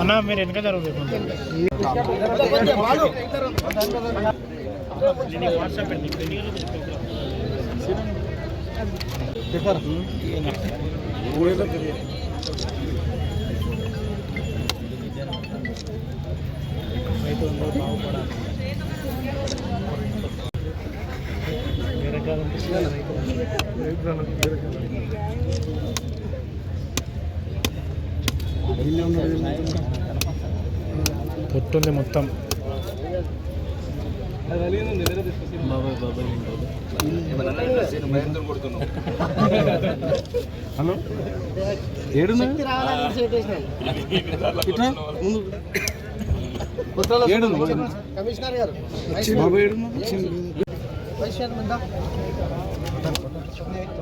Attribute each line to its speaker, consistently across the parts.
Speaker 1: అన్న మీరు వెనక జరుగుతుంది వాట్సాప్ పొట్టుంది మొత్తం. హలో? ఏడు
Speaker 2: శక్తి రావాలని సెట్ చేసినాను. కొత్తలో కమిషనర్ గారు.
Speaker 1: బాబు ఏడు
Speaker 2: వైస్ చైర్మన్ ఉందా? ఏ మస్తులే అన్న, మస్తులే సార్. ఇట్లా క్లాస్ కర్రీ కదా?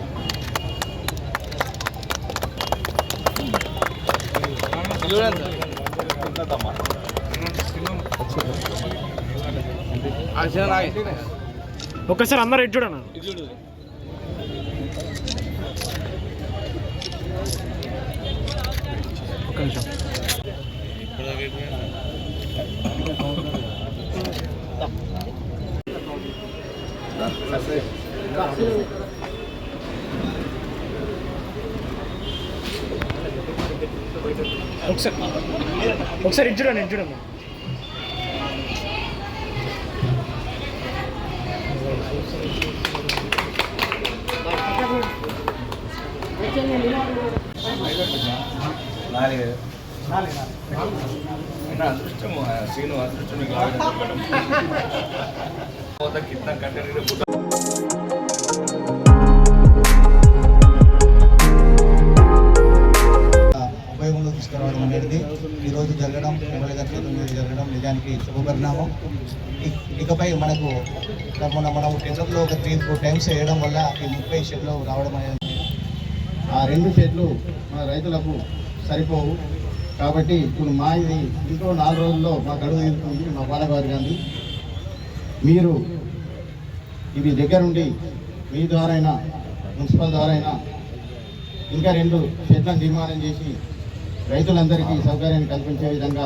Speaker 1: చూడండి. ఒక్కసారి అందరు ఎటు చూడన్నా ఒక్క నిమిషం. ఒకసారి ఒకసారి ఇటు చూడండి ఇటు చూడండి
Speaker 3: అదృష్టము సీను అదృష్టం కింద కంటే
Speaker 4: తీసుకురావడం ఈరోజు జరగడం ఎమ్మెల్యే గారి జరగడం నిజానికి శుభపరిణామం. ఇకపై మనకు మన మనం టెండర్లో ఒక త్రీ ఫోర్ టైమ్స్ వేయడం వల్ల ఈ ముప్పై షెడ్లు రావడం అనేది ఆ రెండు షెడ్లు మన రైతులకు సరిపోవు. కాబట్టి ఇప్పుడు మా ఇది ఇంకో నాలుగు రోజుల్లో మా గడువు తీరుతుంది మా బాలగారు గాంధీ మీరు ఇవి దగ్గరుండి మీ ద్వారా అయినా మున్సిపల్ ద్వారా అయినా ఇంకా రెండు షెడ్లను నిర్మాణం చేసి రైతులందరికీ సౌకర్యాన్ని కల్పించే విధంగా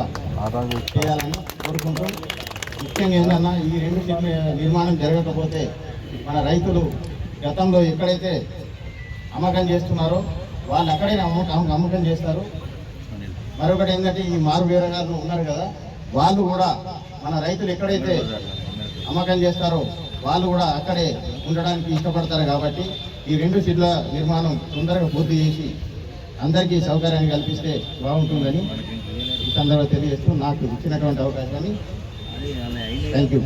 Speaker 4: చేయాలని కోరుకుంటూ ముఖ్యంగా ఏంటన్నా ఈ రెండు నిర్మాణం జరగకపోతే మన రైతులు గతంలో ఎక్కడైతే అమ్మకం చేస్తున్నారో వాళ్ళు అక్కడే అమ్మకం అమ్మకం చేస్తారు. మరొకటి ఏంటంటే ఈ మారు వేరగారు ఉన్నారు కదా వాళ్ళు కూడా మన రైతులు ఎక్కడైతే అమ్మకం చేస్తారో వాళ్ళు కూడా అక్కడే ఉండడానికి ఇష్టపడతారు కాబట్టి ఈ రెండు షెడ్ల నిర్మాణం తొందరగా పూర్తి చేసి అందరికీ సౌకర్యాన్ని కల్పిస్తే బాగుంటుందని ఈ సందర్భంగా తెలియజేస్తూ నాకు ఇచ్చినటువంటి అవకాశాన్ని థ్యాంక్ యూ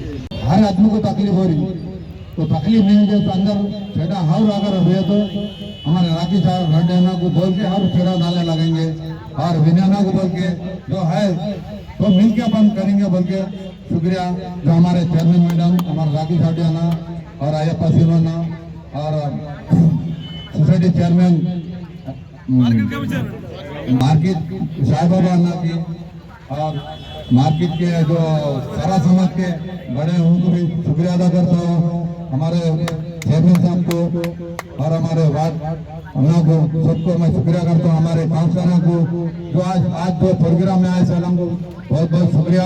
Speaker 5: हर आदमी को तकलीफ हो रही तो तकलीफ नहीं है तो अंदर छेड़ा हाउर अगर हुए तो हमारे राखी साहब रडेना को बोल के हर छेड़ा डालने लगेंगे और विनयाना को बोल के जो है तो मिल के अपन करेंगे बोल के शुक्रिया जो हमारे चेयरमैन मैडम हमारे राखी साडियाना और अयप्पा सिरोना और सोसाइटी चेयरमैन मार्केट साहब बाबा अन्ना की और मार्केट के जो सारा समाज के बड़े उनको भी शुक्रिया अदा करता हूँ हमारे चेयरमैन साहब को और हमारे वार्ड अन्ना को, सबको मैं शुक्रिया करता हूँ, हमारे काउंसलर को, जो आज आज जो प्रोग्राम में आए सलाम को बहुत बहुत शुक्रिया।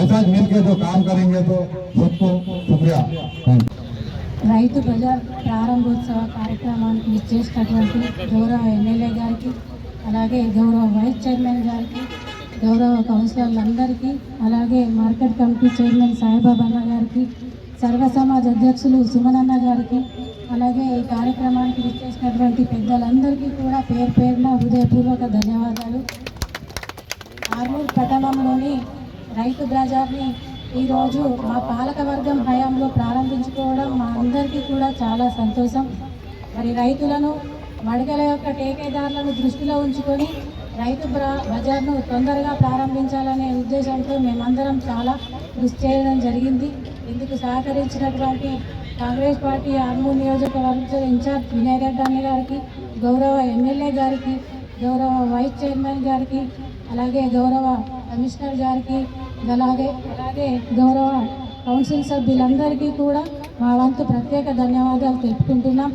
Speaker 5: ऐसा मिल के जो काम करेंगे तो सबको शुक्रिया। थैंक
Speaker 6: రైతు బజార్ ప్రారంభోత్సవ కార్యక్రమానికి ఇచ్చేసినటువంటి గౌరవ ఎమ్మెల్యే గారికి అలాగే గౌరవ వైస్ చైర్మన్ గారికి గౌరవ కౌన్సిలర్లందరికీ అలాగే మార్కెట్ కమిటీ చైర్మన్ సాయిబాబా అన్న గారికి సర్వ సమాజ్ అధ్యక్షులు సుమనన్న గారికి అలాగే ఈ కార్యక్రమానికి విచ్చేసినటువంటి పెద్దలందరికీ కూడా పేరు పేరున హృదయపూర్వక ధన్యవాదాలు. ఆర్మూర్ పట్టణంలోని రైతు బజార్ని ఈరోజు మా పాలకవర్గం హయాంలో ప్రారంభించుకోవడం మా అందరికీ కూడా చాలా సంతోషం. మరి రైతులను మడకల యొక్క టేకేదారులను దృష్టిలో ఉంచుకొని రైతు బజార్ను తొందరగా ప్రారంభించాలనే ఉద్దేశంతో మేమందరం చాలా కృషి చేయడం జరిగింది. ఇందుకు సహకరించినటువంటి కాంగ్రెస్ పార్టీ ఆర్మూర్ నియోజకవర్గ ఇన్ఛార్జ్ వినయ్ రెడ్డి అన్న గారికి గౌరవ ఎమ్మెల్యే గారికి గౌరవ వైస్ చైర్మన్ గారికి అలాగే గౌరవ కమిషనర్ గారికి అలాగే అలాగే గౌరవ కౌన్సిల్ సభ్యులందరికీ కూడా మా వంతు ప్రత్యేక ధన్యవాదాలు తెలుపుకుంటున్నాం.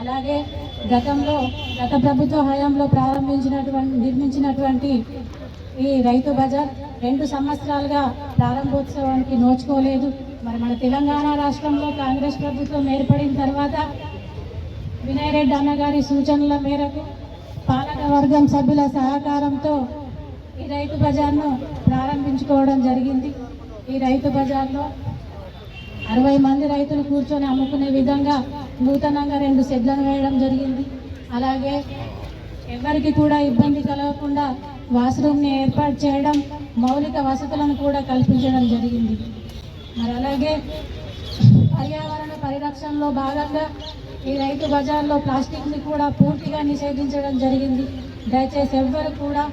Speaker 6: అలాగే గతంలో గత ప్రభుత్వ హయాంలో ప్రారంభించినటువంటి నిర్మించినటువంటి ఈ రైతు బజార్ రెండు సంవత్సరాలుగా ప్రారంభోత్సవానికి నోచుకోలేదు. మరి మన తెలంగాణ రాష్ట్రంలో కాంగ్రెస్ ప్రభుత్వం ఏర్పడిన తర్వాత వినయ్ రెడ్డి అన్నగారి సూచనల మేరకు పాలక వర్గం సభ్యుల సహకారంతో ఈ రైతు బజార్ను ప్రారంభించుకోవడం జరిగింది. ఈ రైతు బజార్లో అరవై మంది రైతులు కూర్చొని అమ్ముకునే విధంగా నూతనంగా రెండు షెడ్లను వేయడం జరిగింది. అలాగే ఎవరికి కూడా ఇబ్బంది కలగకుండా వాష్రూమ్ని ఏర్పాటు చేయడం మౌలిక వసతులను కూడా కల్పించడం జరిగింది. మరి అలాగే పర్యావరణ పరిరక్షణలో భాగంగా ఈ రైతు బజార్లో ప్లాస్టిక్ని కూడా పూర్తిగా నిషేధించడం జరిగింది. దయచేసి ఎవ్వరు కూడా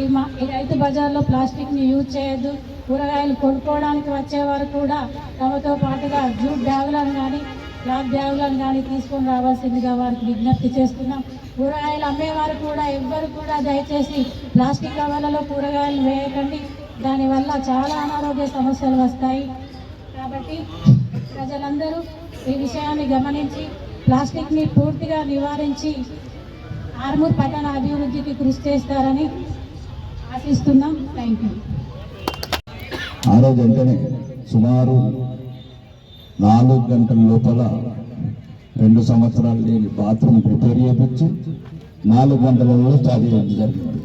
Speaker 6: ఈ మా ఈ రైతు బజార్లో ప్లాస్టిక్ని యూజ్ చేయొద్దు. కూరగాయలు కొనుక్కోవడానికి వచ్చేవారు కూడా తమతో పాటుగా జూట్ బ్యాగులను కానీ క్లాత్ బ్యాగులను కానీ తీసుకొని రావాల్సిందిగా వారికి విజ్ఞప్తి చేస్తున్నాం. కూరగాయలు అమ్మేవారు కూడా ఎవ్వరు కూడా దయచేసి ప్లాస్టిక్ కవర్లలో కూరగాయలు వేయకండి. దానివల్ల చాలా అనారోగ్య సమస్యలు వస్తాయి. కాబట్టి ప్రజలందరూ ఈ విషయాన్ని గమనించి ప్లాస్టిక్ని పూర్తిగా నివారించి ఆర్మూర్ పట్టణ అభివృద్ధికి కృషి చేస్తారని ఆశిస్తున్నాం. థ్యాంక్ యూ
Speaker 3: ఆ రోజు వెంటనే సుమారు నాలుగు గంటల లోపల రెండు సంవత్సరాలు లేని బాత్రూమ్ ప్రిపేర్ చేయించి నాలుగు గంటలలో స్టార్ట్ చేయడం జరిగింది.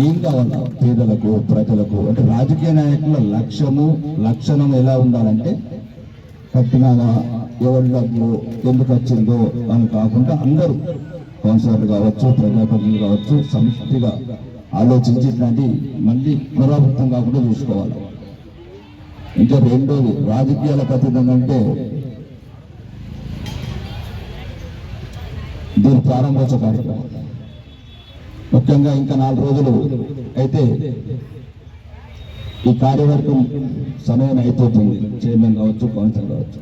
Speaker 3: ఏం కావాలి? పేదలకు ప్రజలకు అంటే రాజకీయ నాయకుల లక్ష్యము లక్షణం ఎలా ఉండాలంటే కట్టినాగా ఎవరి డబ్బు ఎందుకు వచ్చిందో అని కాకుండా అందరూ కౌన్సిలర్లు కావచ్చు ప్రజాప్రతినిధులు కావచ్చు సమిష్టిగా ఆలోచించి ఇట్లాంటి మళ్ళీ పునరావృతం కాకుండా చూసుకోవాలి. ఇంకా రెండోది రాజకీయాలకు అతీతంగా అంటే దీని ప్రారంభోత్సవ కార్యక్రమం. ముఖ్యంగా ఇంకా నాలుగు రోజులు అయితే ఈ కార్యవర్గం సమయం అయిపోతుంది. చైర్మన్ కావచ్చు కౌన్సిల్ కావచ్చు.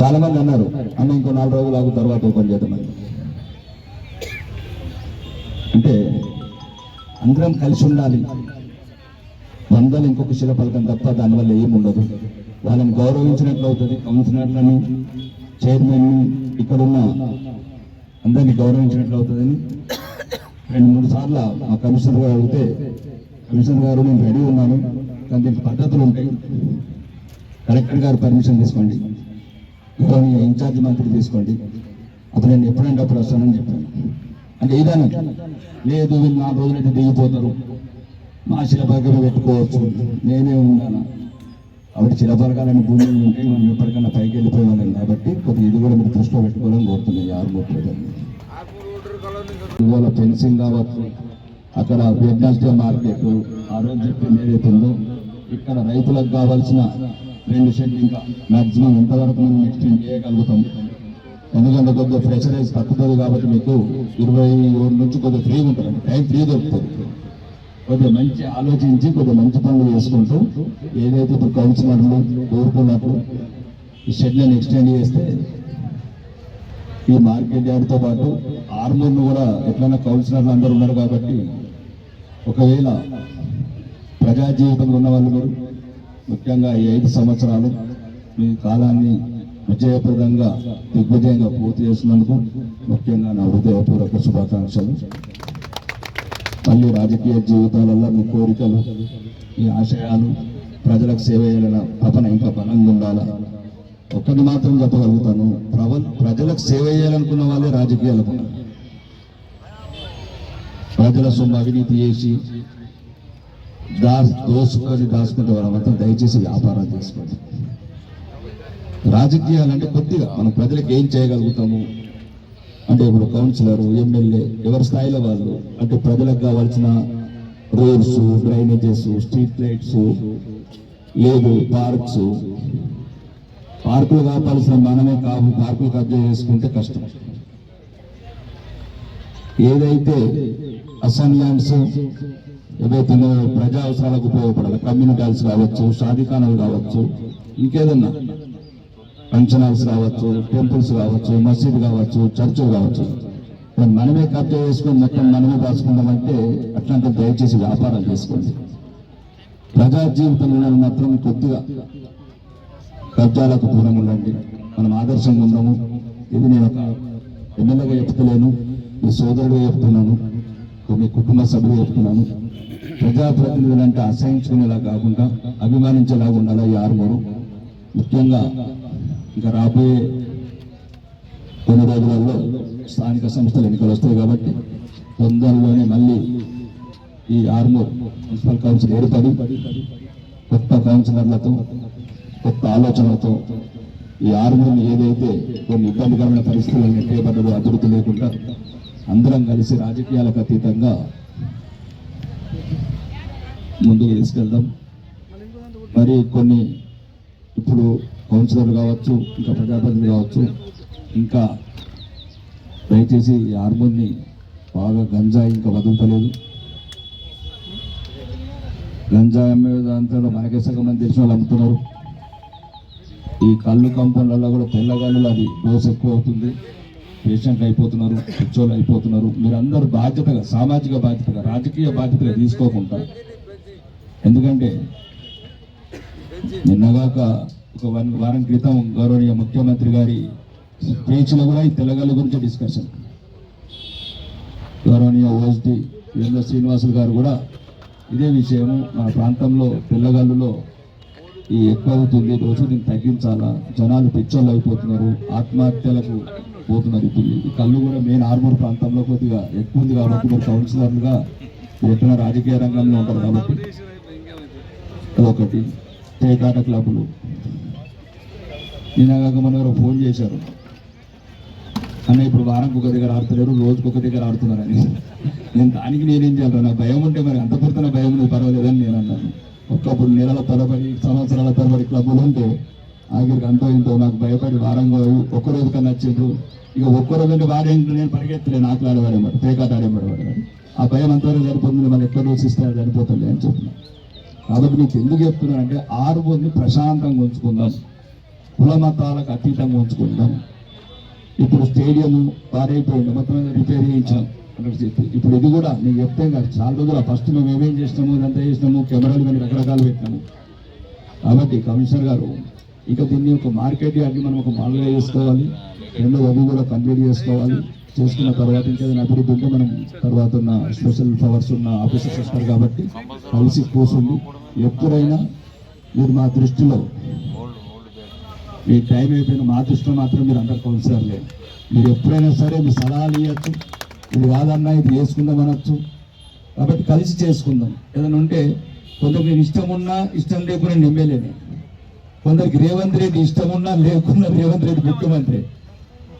Speaker 3: చాలా మంది అన్నారు అన్న ఇంకో నాలుగు రోజులు ఆగు తర్వాత ఓపెన్ చేద్దామని. అంటే అందరం కలిసి ఉండాలి. వందలు ఇంకొక శిల పలకం తప్ప దానివల్ల ఏం ఉండదు. వాళ్ళని గౌరవించినట్లు అవుతుంది కౌన్సిలర్లని చైర్మన్ ఇక్కడున్న అందరినీ గౌరవించినట్లు అవుతుందని రెండు మూడు సార్లు మా కమిషనర్ గారు అడిగితే కమిషనర్ గారు నేను రెడీ ఉన్నాను కానీ దీనికి పద్ధతులు ఉంటాయి. కలెక్టర్ గారు పర్మిషన్ తీసుకోండి. గౌరవనీయ ఇన్ఛార్జ్ మంత్రి తీసుకోండి. అతను నేను ఎప్పుడంటే అప్పుడు వస్తానని చెప్పాను అంటే ఏదైనా లేదు వీళ్ళు నాలుగు రోజులైతే దిగిపోతారు. మా శిలపలకమే పెట్టుకోవచ్చు. నేనే ఉన్నాను. కాబట్టి శిలపరకాలని భూమి ఉంటే మనం ఎప్పటికన్నా పైకి వెళ్ళిపోయేవాళ్ళం కాబట్టి కొద్దిగా ఇది కూడా మీరు దృష్టిలో పెట్టుకోవాలని కోరుతున్నాయి ఆరు ప్రజలు ఇవాళ ఫెన్సింగ్ కావచ్చు అక్కడ వెడ్నెస్డే మార్కెట్ ఆ రోజు చెప్పింది ఏదైతుందో ఇక్కడ రైతులకు కావాల్సిన రెండు షెడ్ ఇంకా మ్యాక్సిమం ఎంతవరకు మనం ఎక్స్టెండ్ చేయగలుగుతాం? ఎందుకంటే కొద్దిగా ప్రెషరైజ్ తక్కుతుంది కాబట్టి మీకు ఇరవై ఏడు నుంచి కొద్దిగా ఫ్రీ ఉంటుంది టైం ఫ్రీ దొరుకుతుంది. కొద్దిగా మంచి ఆలోచించి కొద్దిగా మంచి పనులు చేసుకుంటూ ఏదైతే ఇప్పుడు కౌన్సిలర్లు కోరుకున్నప్పుడు ఈ షెడ్లను ఎక్స్టెండ్ చేస్తే ఈ మార్కెట్ యార్డ్తో పాటు ఆర్మూర్ను కూడా ఎట్లన్నా కౌన్సిలర్లు అందరూ ఉన్నారు కాబట్టి ఒకవేళ ప్రజా జీవితంలో ఉన్న వాళ్ళు మీరు ముఖ్యంగా ఈ ఐదు సంవత్సరాలు మీ కాలాన్ని విజయప్రదంగా దిగ్విజయంగా పూర్తి చేసినందుకు ముఖ్యంగా నా హృదయపూర్వక శుభాకాంక్షలు. మళ్ళీ రాజకీయ జీవితాలలో మీ కోరికలు మీ ఆశయాలు ప్రజలకు సేవ చేయాలన్న తపన ఇంకా బలంగా ఉండాలా? ఒక్కటి మాత్రం చెప్పగలుగుతాను ప్రవ ప్రజలకు సేవ చేయాలనుకున్న వాళ్ళే రాజకీయాలకు ప్రజల సొమ్ము అవినీతి చేసి దాస్ దోసుకొని దాచుకుంటే వాళ్ళ మొత్తం దయచేసి వ్యాపారం చేసుకోండి. రాజకీయాలంటే కొద్దిగా మనం ప్రజలకు ఏం చేయగలుగుతాము? అంటే ఇప్పుడు కౌన్సిలర్ ఎమ్మెల్యే ఎవరి స్థాయిలో వాళ్ళు? అంటే ప్రజలకు కావాల్సిన రోడ్స్ డ్రైనేజెస్ స్ట్రీట్ లైట్స్ లేదు పార్క్స్. పార్కులు కాపాల్సిన మనమే కాపు పార్కులు కబ్జా చేసుకుంటే కష్టం. ఏదైతే అసెంబ్లీ ల్యాండ్స్ ఏదైతే ప్రజా అవసరాలకు ఉపయోగపడాలి. కమ్యూనిటీ హాల్స్ కావచ్చు షాదీఖానాలు కావచ్చు ఇంకేదన్నా. ఫంక్షన్ హౌస్ కావచ్చు టెంపుల్స్ కావచ్చు మసీద్ కావచ్చు చర్చిలు కావచ్చు. మనమే కబ్జా చేసుకొని మొత్తం మనమే దాచుకుందామంటే అట్లాంటి దయచేసి వ్యాపారం చేసుకోండి. ప్రజా జీవితంలో మాత్రం కొద్దిగా కబ్జాలకు దూరం ఉండండి. మనం ఆదర్శంగా ఉండము ఇది నేను ఒక ఎమ్మెల్యేగా చెప్తలేను మీ సోదరుడుగా చెప్తున్నాను మీ కుటుంబ సభ్యులు చెప్తున్నాను. ప్రజాప్రతినిధులు అంటే అసహించుకునేలా కాకుండా అభిమానించేలాగా ఉండాలి ఈ ఆరుమూరు? ముఖ్యంగా ఇంకా రాబోయే కొన్ని రోజులలో స్థానిక సంస్థలు ఎన్నికలు వస్తాయి కాబట్టి తొందరలోనే మళ్ళీ ఈ ఆర్మూర్ మున్సిపల్ కౌన్సిల్ ఏర్పడి కొత్త కౌన్సిలర్లతో కొత్త ఆలోచనలతో ఈ ఆర్మూర్ని ఏదైతే కొన్ని ఇబ్బందికరమైన పరిస్థితులను నెట్టేయబడ్డదో అభివృద్ధి లేకుండా అందరం కలిసి రాజకీయాలకు అతీతంగా ముందుకు తీసుకెళ్దాం. మరి కొన్ని ఇప్పుడు కౌన్సిలర్లు కావచ్చు ఇంకా ప్రజాప్రతినిధులు కావచ్చు ఇంకా దయచేసి ఈ హార్మోన్ని బాగా గంజాయి ఇంకా వదులుతలేదు. గంజాయి అమ్మే దాంట్లో మనకే సగం మంది తెలిసిన వాళ్ళు అమ్ముతున్నారు. ఈ కళ్ళు కంపౌండ్లలో కూడా తెల్లగాళ్ళు అది డోస్ ఎక్కువ అవుతుంది. పేషెంట్లు అయిపోతున్నారు పిచ్చోళ్ళు అయిపోతున్నారు. మీరందరూ బాధ్యతగా సామాజిక బాధ్యతగా రాజకీయ బాధ్యతగా తీసుకోకుండా ఎందుకంటే నిన్నగాక ఒక వన్ వారం క్రితం గౌరవనీయ ముఖ్యమంత్రి గారి స్పీచ్లో కూడా ఈ తెలంగాణ గురించి డిస్కషన్. గౌరవనీయ ఓఎస్డి వీరేంద్ర శ్రీనివాసులు గారు కూడా ఇదే విషయం మన ప్రాంతంలో పిల్లగాళ్ళులో ఈ ఎక్కువ అవుతుంది రోజు దీన్ని తగ్గించాలా? జనాలు పిచ్చోళ్ళు అయిపోతున్నారు. ఆత్మహత్యలకు పోతున్నారు ఇప్పుడు. ఈ కళ్ళు కూడా మెయిన్ ఆర్మూర్ ప్రాంతంలో కొద్దిగా ఎక్కువ ఉంది కాబట్టి మీరు కౌన్సిలర్లుగా ఎక్కడ రాజకీయ రంగంలో ఉంటారు కాబట్టి. అదొకటి. తేకాట క్లబ్లు. నిన్నగాక మన ఫోన్ చేశారు. అన్న ఇప్పుడు వారంకి ఒక దగ్గర ఆడుతున్నారు రోజుకి ఒక దగ్గర ఆడుతున్నారు అని నేను దానికి నేనేం చేయాలి? నాకు భయం ఉంటే మరి అంత పుడుతున్న భయం ఉంది పర్వాలేదని నేను అన్నాను. ఒకప్పుడు నెలల తరబడి సంవత్సరాల తరబడి క్లబ్లు ఉంటే ఆఖరికి అంతో ఇంతో నాకు భయపడి వారంగా ఒక్క రోజు కన్నా వచ్చిండ్రు. ఇక ఒక్క రోజు అంటే వారేంటి నేను పరిగెత్తలేను ఆటలు ఆడేవాడేవాడు పేకాట ఆడేవాడేవాడు. ఆ భయం అంతవరకు సరిపోతుంది మళ్ళీ ఎక్కడ రోజుస్తే అది సరిపోతుంది అని చెప్తున్నాను కాబట్టి నీకు ఎందుకు చెప్తున్నా అంటే ఆరుగురిని ప్రశాంతంగా ఉంచుకుందాం. కుల మతాలకు అతీతంగా ఉంచుకుందాం. ఇప్పుడు స్టేడియం పారైపోయింది మొత్తం మీద రిపేర్ చేయించాం. అన్నట్టు చెప్పి. ఇప్పుడు ఇది కూడా నేను చెప్తే కాదు చాలా రోజులు ఫస్ట్ మేము ఏమేం చేసినాము ఇదంతా చేసినాము కెమెరాలు కానీ రకరకాలు పెట్టినాము. కాబట్టి కమిషనర్ గారు ఇక దీన్ని ఒక మార్కెట్ యార్డ్ని మనం ఒక మాల్గా చేసుకోవాలి. రెండో అవి కూడా కంప్లీట్ చేసుకోవాలి. చేసుకున్న తర్వాత ఇంకేదైనా అభివృద్ధి ఉంటే మనం తర్వాత ఉన్న స్పెషల్ పవర్స్ ఉన్న ఆఫీసర్స్ వస్తారు కాబట్టి కలిసి కూర్చుండి ఎప్పుడైనా మీరు మా దృష్టిలో మీ టైం అయిపోయిన మా దృష్టిలో మాత్రం మీరు అందరు కౌన్సిలర్లే మీరు ఎప్పుడైనా సరే మీ సలహాలు ఇవ్వచ్చు ఇది కాదన్నా ఇది చేసుకుందాం అనొచ్చు. కాబట్టి కలిసి చేసుకుందాం. ఏదైనా ఉంటే కొందరికి నేను ఇష్టం ఉన్నా ఇష్టం లేకుండా నేను ఎమ్మెల్యేనే కొందరికి రేవంత్ రెడ్డి ఇష్టం ఉన్నా లేకున్నా రేవంత్ రెడ్డి ముఖ్యమంత్రి.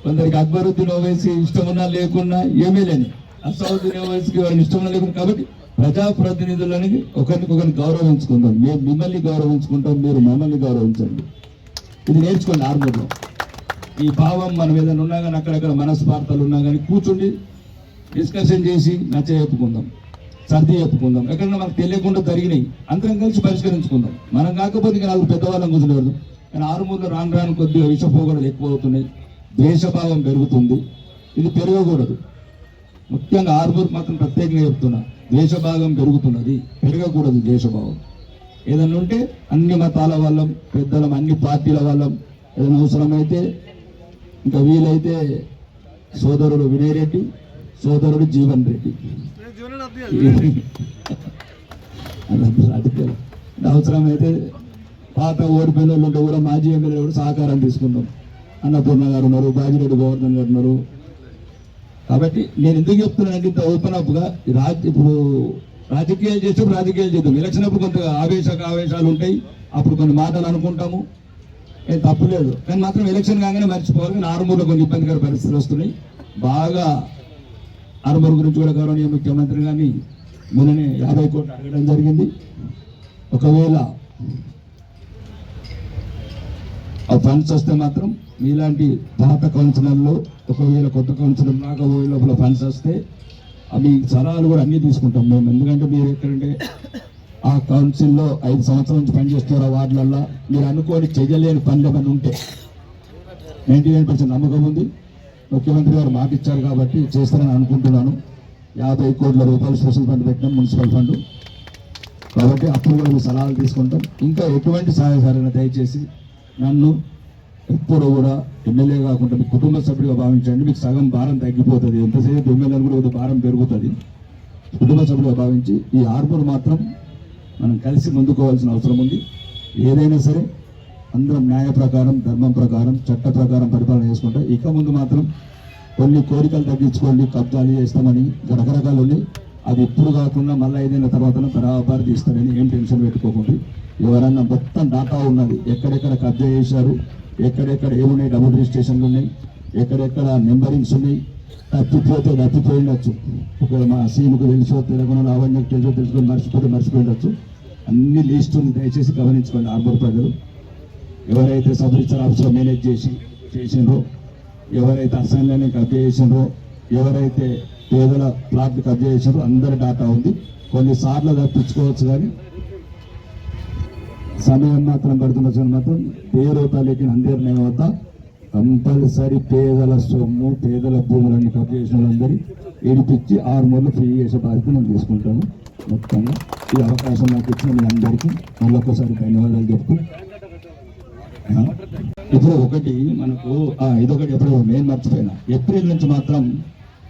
Speaker 3: కొందరికి అక్బరుద్దీన్ ఓవైసీ ఇష్టం ఉన్నా లేకున్నా లేని అసౌద్దీన్ ఓవైసీకి ఎవరిని ఇష్టం ఉన్నా లేకున్నా కాబట్టి ప్రజాప్రతినిధులని ఒకరికొకరిని గౌరవించుకుందాం. మేము మిమ్మల్ని గౌరవించుకుంటాం మీరు మమ్మల్ని గౌరవించండి. ఇది నేర్చుకోండి ఆర్మూర్లో. ఈ భావం మనం ఏదైనా ఉన్నా కానీ అక్కడక్కడ మనస్పార్థాలు ఉన్నా కానీ కూర్చుండి డిస్కషన్ చేసి నచ్చ చెప్పుకుందాం సర్ది చెప్పుకుందాం. ఎక్కడన్నా మనకు తెలియకుండా జరిగినాయి అందరం కలిసి పరిష్కరించుకుందాం. మనం కాకపోతే ఇంకా నలుగురు పెద్దవాళ్ళం కూర్చునేవాళ్ళు. కానీ ఆరుమూరులో రాను రాను కొద్దిగా విషపోగడలు ఎక్కువ అవుతున్నాయి. ద్వేషభావం పెరుగుతుంది. ఇది పెరగకూడదు. ముఖ్యంగా ఆరుగురు మాత్రం ప్రత్యేకంగా చెప్తున్నా ద్వేషభావం పెరుగుతున్నది. పెరగకూడదు ద్వేషభావం. ఏదన్నా ఉంటే అన్ని మతాల వాళ్ళం పెద్దలం అన్ని పార్టీల వాళ్ళం ఏదైనా అవసరమైతే ఇంకా వీలైతే సోదరుడు వినయ్ రెడ్డి సోదరుడు జీవన్ రెడ్డి. అవసరమైతే పాత ఓడిపోయిన వాళ్ళు కూడా మాజీ ఎమ్మెల్యే కూడా సహకారం తీసుకుందాం. అన్నపూర్ణ గారు ఉన్నారు బాజిరెడ్డి గోవర్ధన్ గారు ఉన్నారు. కాబట్టి నేను ఎందుకు చెప్తున్నానంటే ఇంత ఓపెన్ అప్గా రాజ్ ఇప్పుడు రాజకీయాలు చేసేప్పుడు రాజకీయాలు చేద్దాం. ఎలక్షన్ అప్పుడు కొంత ఆవేశ ఆవేశాలు ఉంటాయి. అప్పుడు కొన్ని మాటలు అనుకుంటాము. ఏం తప్పు లేదు. కానీ మాత్రం ఎలక్షన్ కాగానే మర్చిపోవాలి. ఆరుమూరులో కొన్ని ఇబ్బందికర పరిస్థితులు వస్తున్నాయి. బాగా ఆరుమూరు గురించి కూడా గౌరవనీయ ముఖ్యమంత్రి గారిని మొన్ననే యాభై కోట్లు అడగడం జరిగింది. ఒకవేళ ఆ ఫండ్స్ వస్తే మాత్రం మీలాంటి పాత కౌన్సిలర్లు ఒకవేళ కొత్త కౌన్సిలర్ లాగా పోయే లోపల ఫండ్స్ వస్తే అవి సలహాలు కూడా అన్నీ తీసుకుంటాం మేము. ఎందుకంటే మీరు ఎక్కడంటే ఆ కౌన్సిల్లో ఐదు సంవత్సరాల నుంచి పనిచేస్తున్నారు వార్డులలో మీరు అనుకోని చేయలేని పనులు ఏమైనా ఉంటే నైంటీ నైన్ పర్సెంట్ నమ్మకం ఉంది. ముఖ్యమంత్రి గారు మాట ఇచ్చారు కాబట్టి చేస్తారని అనుకుంటున్నాను. యాభై కోట్ల రూపాయలు స్పెషల్ ఫండ్ పెట్టినాం మున్సిపల్ ఫండ్. కాబట్టి అప్పుడు కూడా మీ సలహాలు తీసుకుంటాం. ఇంకా ఎటువంటి సహాయ సరైన దయచేసి నన్ను ఎప్పుడు కూడా ఎమ్మెల్యే కాకుండా మీ కుటుంబ సభ్యుడిగా భావించండి. మీకు సగం భారం తగ్గిపోతుంది. ఎంతసేపు ఎమ్మెల్యే కూడా కొద్దిగా భారం పెరుగుతుంది. కుటుంబ సభ్యుడిగా భావించి ఈ హార్బర్ మాత్రం మనం కలిసి ముందుకోవాల్సిన అవసరం ఉంది. ఏదైనా సరే అందరం న్యాయ ప్రకారం ధర్మం ప్రకారం చట్ట ప్రకారం పరిపాలన చేసుకుంటాం ఇక ముందు మాత్రం కొన్ని కోరికలు తగ్గించుకోండి కబ్జాలు చేస్తామని రకరకాలు ఉన్నాయి అది ఇప్పుడు కాకుండా మళ్ళీ ఏదైనా తర్వాత బరాబర్ తీస్తారని ఏం టెన్షన్ పెట్టుకోకండి. ఎవరన్నా మొత్తం డాటా ఉన్నది. ఎక్కడెక్కడ కబ్జా చేశారు ఎక్కడెక్కడ ఏమున్నాయి డబుల్ రిజిస్ట్రేషన్లు ఉన్నాయి ఎక్కడెక్కడ నెంబరింగ్స్ ఉన్నాయి తప్పిపోతే తప్పిపోయి ఉండొచ్చు ఒకవేళ మా సీనుకు తెలుసో తెలంగాణ లావణ్యకు తెలుసో తెలుసుకొని మర్చిపోతే మర్చిపోయి ఉండొచ్చు అన్ని లిస్ట్ దయచేసి గమనించుకోండి ఆర్బర్ ప్రజలు. ఎవరైతే సబ్ రిజిస్టర్ ఆఫీస్లో మేనేజ్ చేసి చేసిండ్రో ఎవరైతే అసైన్లని కబ్జా చేసిండ్రో ఎవరైతే పేదల ప్లాట్లు కబ్జా చేసిండ్రో అందరి డాటా ఉంది. కొన్నిసార్లు తప్పించుకోవచ్చు కానీ సమయం మాత్రం పడుతున్న సమయం మాత్రం పేరు తాలూకి అందరి వద్ద కంపల్సరీ పేదల సొమ్ము పేదల భూములన్నీ కబ్జా చేసిన వాళ్ళందరి ఏడిపించి ఆరు మూలలు ఫ్రీ చేసే బాధ్యత నేను తీసుకుంటాను. మొత్తంగా ఈ అవకాశం నాకు ఇచ్చిన మీ అందరికీ మళ్ళొకసారి ధన్యవాదాలు చెప్తూ. ఇప్పుడు ఒకటి మనకు ఇదొకటి ఎప్పుడు నేను మర్చిపోయినా. ఏప్రిల్ నుంచి మాత్రం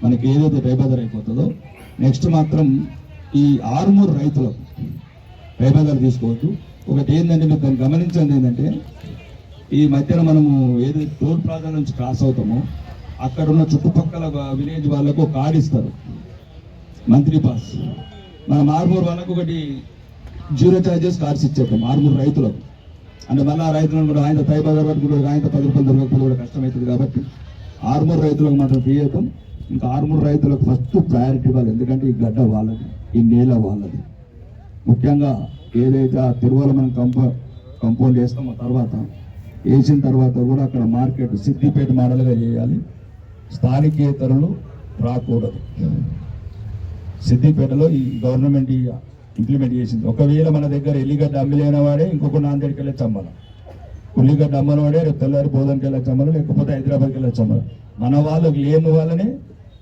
Speaker 3: మనకి ఏదైతే రైబదర్ అయిపోతుందో నెక్స్ట్ మాత్రం ఈ ఆరుమూరు రైతులకు రైబదర్ తీసుకోవద్దు. ఒకటి ఏంటంటే మీరు దాన్ని గమనించండి ఏంటంటే ఈ మధ్యన మనము ఏదైతే టోల్ ప్లాజా నుంచి క్రాస్ అవుతామో. అక్కడ ఉన్న చుట్టుపక్కల విలేజ్ వాళ్ళకు ఒక కార్డు ఇస్తారు. Monthly pass. మన మార్మూర్ వాళ్ళకు ఒకటి జీరో ఛార్జెస్ కార్డ్స్ ఇచ్చేద్దాం మార్మూర్ రైతులకు. అంటే మళ్ళీ ఆ రైతులను కూడా ఆయన తై బజార్ కూడా ఆయన పది రూపాయలు దొరకకపోతే కూడా కష్టమవుతుంది కాబట్టి ఆర్మూర్ రైతులకు మాత్రం ఫ్రీ అవుతాం ఇంకా ఆర్మూర్ రైతులకు ఫస్ట్ ప్రయారిటీ ఇవ్వాలి ఎందుకంటే ఈ గడ్డ వాళ్ళది ఈ నేల వాళ్ళది. ముఖ్యంగా ఏదైతే ఆ తిరువల మనం కంప కంపౌండ్ చేస్తామో తర్వాత వేసిన తర్వాత కూడా అక్కడ మార్కెట్ సిద్దిపేట మోడల్గా చేయాలి. స్థానికేతరులు రాకూడదు. సిద్దిపేటలో ఈ గవర్నమెంట్ ఇంప్లిమెంట్ చేసింది. ఒకవేళ మన దగ్గర ఎల్లిగడ్డ అమ్మలేని వాడే ఇంకొక నాందేడికి వెళ్ళి చమ్మల ఉల్లిగడ్డ అమ్మని వాడే రేపు తెల్లారి బోధనకి వెళ్ళి చమ్మల లేకపోతే హైదరాబాద్కి వెళ్ళి చమ్మల మన వాళ్ళకి లేని వాళ్ళని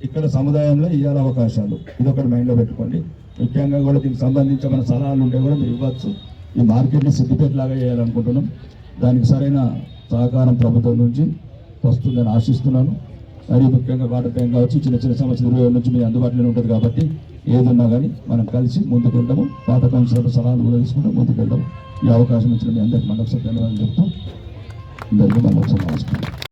Speaker 3: ఇక్కడ సముదాయంలో ఇవ్వాలి అవకాశాలు. ఇది ఒకటి మైండ్లో పెట్టుకోండి. ముఖ్యంగా కూడా దీనికి సంబంధించి మన సలహాలు ఉంటే కూడా మీరు ఇవ్వచ్చు. ఈ మార్కెట్ని సిద్దిపేట లాగా చేయాలనుకుంటున్నాం. దానికి సరైన సహకారం ప్రభుత్వం నుంచి వస్తుందని ఆశిస్తున్నాను. మరియు ముఖ్యంగా వాటర్ ట్యాంక్ కావచ్చు చిన్న చిన్న సమస్యలు ఇరవై నుంచి మీ అందుబాటులోనే ఉంటుంది కాబట్టి ఏదున్నా కానీ మనం కలిసి ముందుకు పాత కౌన్సిలర్ సలహాలు కూడా తీసుకుంటాం ముందుకెళ్దాము. ఈ అవకాశం ఇచ్చిన మీ అందరికీ మళ్ళొకసారి ధన్యవాదాలు చెప్తూ అందరికీ మళ్ళొకసారి నమస్కారం.